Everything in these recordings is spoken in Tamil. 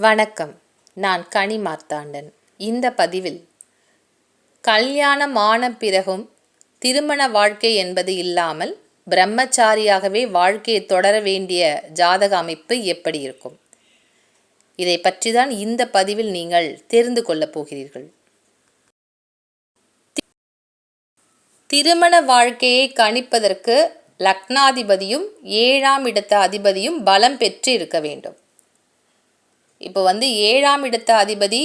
வணக்கம். நான் கனி மார்த்தாண்டன். இந்த பதிவில் கல்யாணம் பிறகும் திருமண வாழ்க்கை என்பது இல்லாமல் பிரம்மச்சாரியாகவே வாழ்க்கையை தொடர வேண்டிய ஜாதக அமைப்பு எப்படி இருக்கும்? இதை பற்றி தான் இந்த பதிவில் நீங்கள் தெரிந்து கொள்ளப் போகிறீர்கள். திருமண வாழ்க்கையை கணிப்பதற்கு லக்னாதிபதியும் ஏழாம் இடத்த அதிபதியும் பலம் பெற்று இருக்க வேண்டும். இப்போ வந்து ஏழாம் இடத்த அதிபதி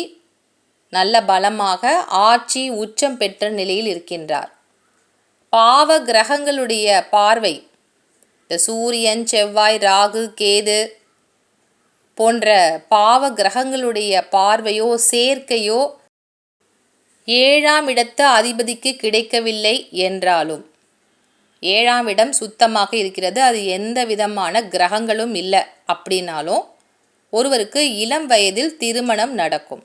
நல்ல பலமாக ஆட்சி உச்சம் பெற்ற நிலையில் இருக்கின்றார். பாவ கிரகங்களுடைய பார்வை இந்த சூரியன் செவ்வாய் ராகு கேது போன்ற பாவ கிரகங்களுடைய பார்வையோ சேர்க்கையோ ஏழாம் இடத்த அதிபதிக்கு கிடைக்கவில்லை என்றாலும் ஏழாம் இடம் சுத்தமாக இருக்கிறது. அது எந்த விதமான கிரகங்களும் இல்லை அப்படின்னாலும் ஒருவருக்கு இளம் வயதில் திருமணம் நடக்கும்.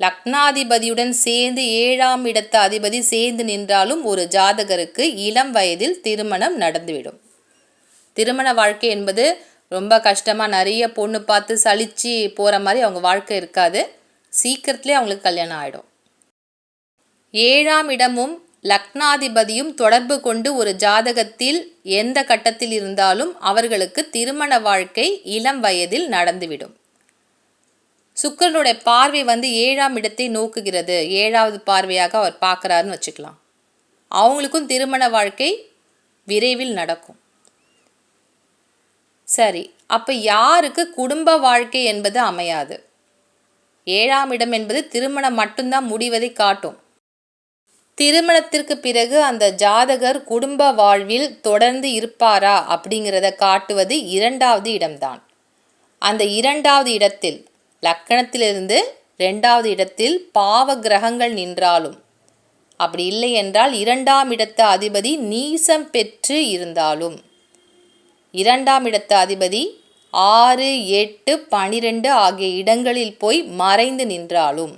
லக்னாதிபதியுடன் சேர்ந்து ஏழாம் இடத்த அதிபதி சேர்ந்து நின்றாலும் ஒரு ஜாதகருக்கு இளம் வயதில் திருமணம் நடந்துவிடும். திருமண வாழ்க்கை என்பது ரொம்ப கஷ்டமாக நிறைய பொண்ணு பார்த்து சளிச்சு போகிற மாதிரி அவங்க வாழ்க்கை இருக்காது. சீக்கிரத்துலேயே அவங்களுக்கு கல்யாணம் ஆகிடும் ஏழாம் இடமும் லக்னாதிபதியும் தொடர்பு கொண்டு ஒரு ஜாதகத்தில் எந்த கட்டத்தில் இருந்தாலும் அவர்களுக்கு திருமண வாழ்க்கை இளம் வயதில் நடந்துவிடும். சுக்கரனுடைய பார்வை வந்து ஏழாம் இடத்தை நோக்குகிறது. ஏழாவது பார்வையாக அவர் பார்க்குறாருன்னு வச்சுக்கலாம். அவங்களுக்கும் திருமண வாழ்க்கை விரைவில் நடக்கும். சரி அப்போ யாருக்கு குடும்ப வாழ்க்கை என்பது அமையாது? ஏழாம் இடம் என்பது திருமணம் மட்டும்தான் முடிவதை காட்டும். திருமணத்திற்கு பிறகு அந்த ஜாதகர் குடும்ப வாழ்வில் தொடர்ந்து இருப்பாரா அப்படிங்கிறத காட்டுவது இரண்டாவது இடம்தான். அந்த இரண்டாவது இடத்தில் லக்கணத்திலிருந்து ரெண்டாவது இடத்தில் பாவ கிரகங்கள் நின்றாலும் அப்படி இல்லை என்றால் இரண்டாம் இடத்த அதிபதி நீசம் பெற்று இருந்தாலும். இரண்டாம் இடத்த அதிபதி ஆறு எட்டு பனிரெண்டு ஆகிய இடங்களில் போய் மறைந்து நின்றாலும்.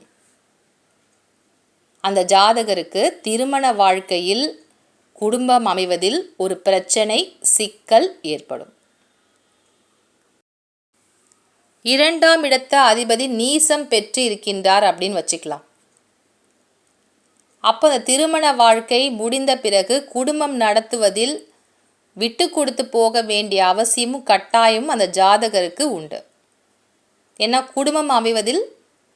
அந்த ஜாதகருக்கு திருமண வாழ்க்கையில் குடும்பம் அமைவதில் ஒரு பிரச்சனை சிக்கல் ஏற்படும். இரண்டாம் இடத்த அதிபதி நீசம் பெற்று இருக்கின்றார் அப்படின்னு வச்சுக்கலாம். அப்போ அந்த திருமண வாழ்க்கை முடிந்த பிறகு குடும்பம் நடத்துவதில் விட்டு கொடுத்து போக வேண்டிய அவசியமும் கட்டாயமும் அந்த ஜாதகருக்கு உண்டு. ஏன்னா குடும்பம் அமைவதில்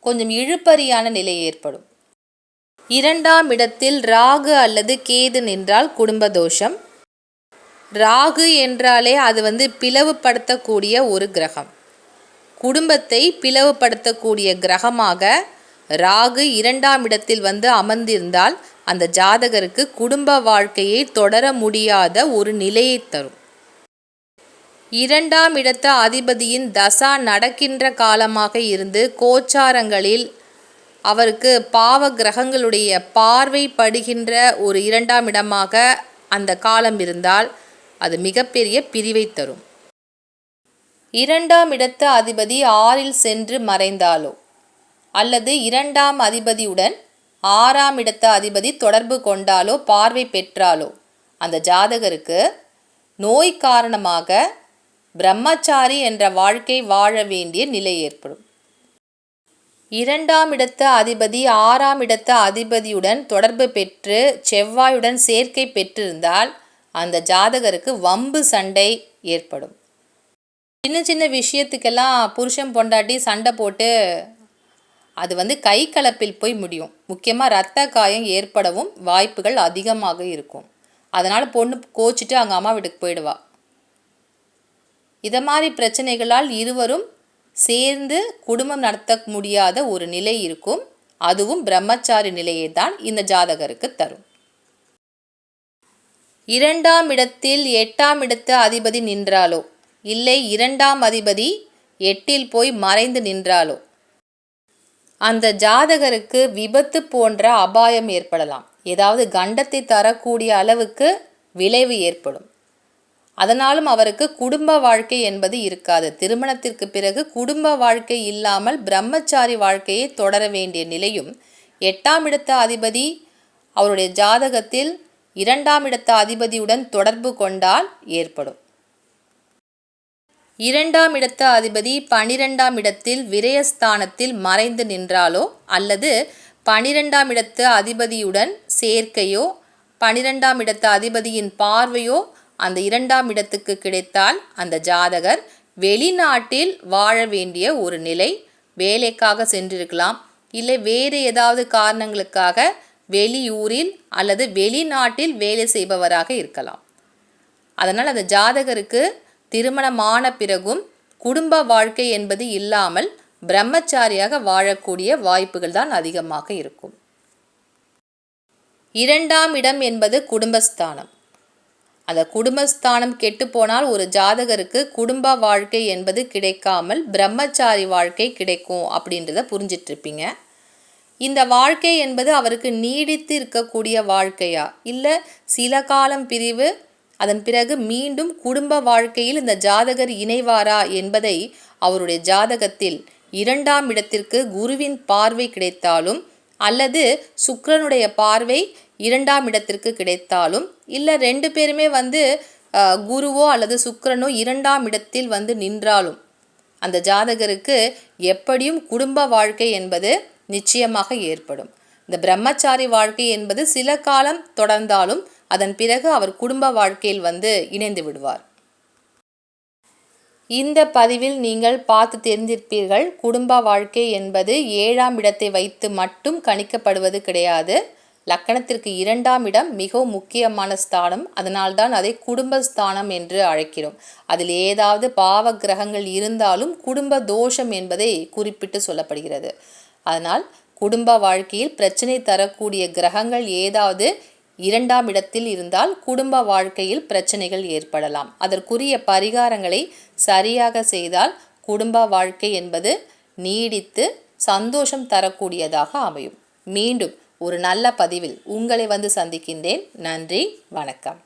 கொஞ்சம் இழுப்பறியான நிலை ஏற்படும். இரண்டாம் இடத்தில் ராகு அல்லது கேது நின்றால் குடும்ப தோஷம் ராகு என்றாலே அது வந்து பிளவுபடுத்தக்கூடிய ஒரு கிரகம். குடும்பத்தை பிளவுபடுத்தக்கூடிய கிரகமாக ராகு இரண்டாம் இடத்தில் வந்து அமர்ந்திருந்தால் அந்த ஜாதகருக்கு குடும்ப வாழ்க்கையை தொடர முடியாத ஒரு நிலையை தரும். இரண்டாம் இடத்த அதிபதியின் தசா நடக்கின்ற காலமாக இருந்து கோச்சாரங்களில் அவருக்கு பாவ கிரகங்களுடைய பார்வை படுகின்ற ஒரு இரண்டாம் இடமாக அந்த காலம் இருந்தால் அது மிகப்பெரிய பிரிவை தரும். இரண்டாம் இடத்து அதிபதி ஆறில் சென்று மறைந்தாலோ? அல்லது இரண்டாம் அதிபதியுடன் ஆறாம் இடத்த அதிபதி தொடர்பு கொண்டாலோ பார்வை பெற்றாலோ? அந்த ஜாதகருக்கு நோய் காரணமாக பிரம்மச்சாரி என்ற வாழ்க்கை வாழ வேண்டிய நிலை ஏற்படும். இரண்டாம் இடத்த அதிபதி ஆறாம் இடத்த அதிபதியுடன் தொடர்பு பெற்று செவ்வாயுடன் சேர்க்கை பெற்றிருந்தால் அந்த ஜாதகருக்கு வம்பு சண்டை ஏற்படும். சின்ன சின்ன விஷயத்துக்கெல்லாம் புருஷன் பொண்டாட்டி சண்டை போட்டு அது வந்து கை கலப்பில் போய் முடியும். முக்கியமாக ரத்த காயம் ஏற்படவும் வாய்ப்புகள் அதிகமாக இருக்கும். அதனால் பொண்ணு கோச்சிட்டு அங்கே அம்மா வீட்டுக்கு போயிடுவா. இதை மாதிரி பிரச்சனைகளால் இருவரும் சேர்ந்து குடும்பம் நடத்த முடியாத ஒரு நிலை இருக்கும். அதுவும் பிரம்மச்சாரி நிலையை தான் இந்த ஜாதகருக்கு தரும். இரண்டாம் இடத்தில் எட்டாம் இடத்து அதிபதி நின்றாலோ? இல்லை இரண்டாம் அதிபதி எட்டில் போய் மறைந்து நின்றாலோ? அந்த ஜாதகருக்கு விபத்து போன்ற அபாயம் ஏற்படலாம். ஏதாவது கண்டத்தை தரக்கூடிய அளவுக்கு விளைவு ஏற்படும். அதனாலும் அவருக்கு குடும்ப வாழ்க்கை என்பது இருக்காது. திருமணத்திற்கு பிறகு குடும்ப வாழ்க்கை இல்லாமல் பிரம்மச்சாரி வாழ்க்கையை தொடர வேண்டிய நிலையும் எட்டாம் இடத்த அதிபதி அவருடைய ஜாதகத்தில் இரண்டாம் இடத்த அதிபதியுடன் தொடர்பு கொண்டால் ஏற்படும். இரண்டாம் இடத்த அதிபதி பனிரெண்டாம் இடத்தில் விரயஸ்தானத்தில் மறைந்து நின்றாலோ அல்லது பனிரெண்டாம் இடத்து அதிபதியுடன் சேர்க்கையோ பனிரெண்டாம் இடத்த அதிபதியின் பார்வையோ அந்த இரண்டாம் இடத்துக்கு கிடைத்தால் அந்த ஜாதகர் வெளிநாட்டில் வாழ வேண்டிய ஒரு நிலை வேலைக்காக சென்றிருக்கலாம். இல்லை வேறு ஏதாவது காரணங்களுக்காக வெளியூரில் அல்லது வெளிநாட்டில் வேலை செய்பவராக இருக்கலாம். அதனால் அந்த ஜாதகருக்கு திருமணமான பிறகும் குடும்ப வாழ்க்கை என்பது இல்லாமல் பிரம்மச்சாரியாக வாழக்கூடிய வாய்ப்புகள் தான் அதிகமாக இருக்கும். இரண்டாம் இடம் என்பது குடும்பஸ்தானம். அந்த குடும்பஸ்தானம் கெட்டுப்போனால் ஒரு ஜாதகருக்கு குடும்ப வாழ்க்கை என்பது கிடைக்காமல் பிரம்மச்சாரி வாழ்க்கை கிடைக்கும் அப்படின்றத புரிஞ்சிட்ருப்பீங்க. இந்த வாழ்க்கை என்பது அவருக்கு நீடித்து இருக்கக்கூடிய வாழ்க்கையா? இல்லை சில காலம் பிரிவு அதன் பிறகு மீண்டும் குடும்ப வாழ்க்கையில் இந்த ஜாதகர் இணைவாரா என்பதை அவருடைய ஜாதகத்தில் இரண்டாம் இடத்திற்கு குருவின் பார்வை கிடைத்தாலும் அல்லது சுக்கரனுடைய பார்வை இரண்டாம் இடத்திற்கு கிடைத்தாலும் இல்லை ரெண்டு பேருமே வந்து குருவோ அல்லது சுக்கரனோ இரண்டாம் இடத்தில் வந்து நின்றாலும் அந்த ஜாதகருக்கு எப்படியும் குடும்ப வாழ்க்கை என்பது நிச்சயமாக ஏற்படும். இந்த பிரம்மச்சாரி வாழ்க்கை என்பது சில காலம் தொடர்ந்தாலும் அதன் பிறகு அவர் குடும்ப வாழ்க்கையில் வந்து இணைந்து விடுவார். இந்த பதிவில் நீங்கள் பார்த்து தெரிந்திருப்பீர்கள் குடும்ப வாழ்க்கை என்பது ஏழாம் இடத்தை வைத்து மட்டும் கணிக்கப்படுவது கிடையாது. லக்கணத்திற்கு இரண்டாம் இடம் மிகவும் முக்கியமான ஸ்தானம். அதனால்தான் அதை குடும்பஸ்தானம் என்று அழைக்கிறோம். அதில் ஏதாவது பாவ கிரகங்கள் இருந்தாலும் குடும்ப தோஷம் என்பதை குறிப்பிட்டு சொல்லப்படுகிறது. அதனால் குடும்ப வாழ்க்கையில் பிரச்சனை தரக்கூடிய கிரகங்கள் ஏதாவது இரண்டாம் இடத்தில் இருந்தால் குடும்ப வாழ்க்கையில் பிரச்சனைகள் ஏற்படலாம். அதற்குரிய பரிகாரங்களை சரியாக செய்தால் குடும்ப வாழ்க்கை என்பது நீடித்து சந்தோஷம் தரக்கூடியதாக அமையும். மீண்டும் ஒரு நல்ல பதிவில் உங்களை வந்து சந்திக்கின்றேன். நன்றி வணக்கம்.